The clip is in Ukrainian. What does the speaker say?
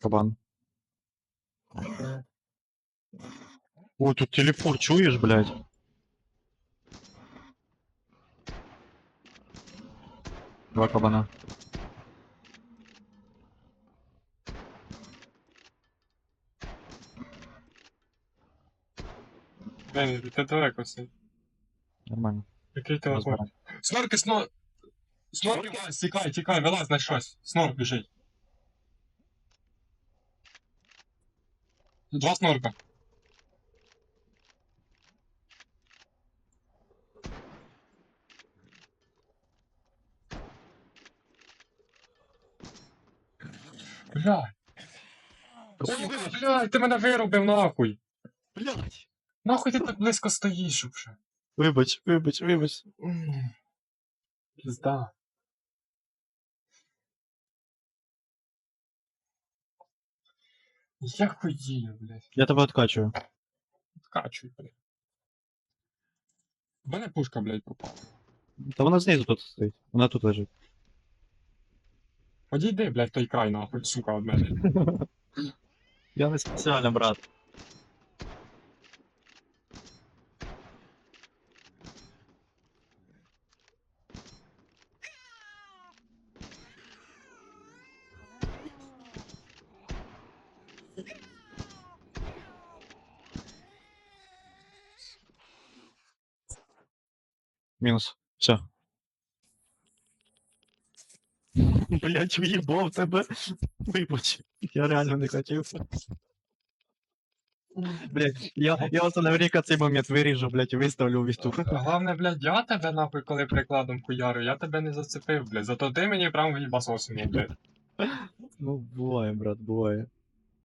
Кабан. О, тут телепорт, чуєш, блядь? Два кабана. Блін, ти далеко все. Нормально. Який телефон? Розбираємо. Снорки, снор... Снорки, Вась, тікай, тікай, вилазь на щось. Снорк біжить. Два снорка. Бля. Блядь, ти мене вирубив нахуй. Блядь. Нахуй ти так близько стоїш вже. Вибач, вибач, вибач. Пізда. Я хуїю, блядь. Я тебе откачую. Откачуй, блядь. У мене пушка, блядь, попала. Та вона знизу тут стоїть. Вона тут лежить. Подійди, блядь, той край, нахуй, сука, від мене. Я не спеціально, брат. Мінус. Все. Блять, уїбав тебе. Вибач. Я реально не хотів. Блять, я, я наверняка цей момент виріжу, блять, і виставлю в вісту. Главне, блядь, я тебе, нахуй, коли прикладом хуярю, я тебе не зацепив, блядь. Зато ти мені прям в'їбасосив, блядь. Ну, буває, брат, буває.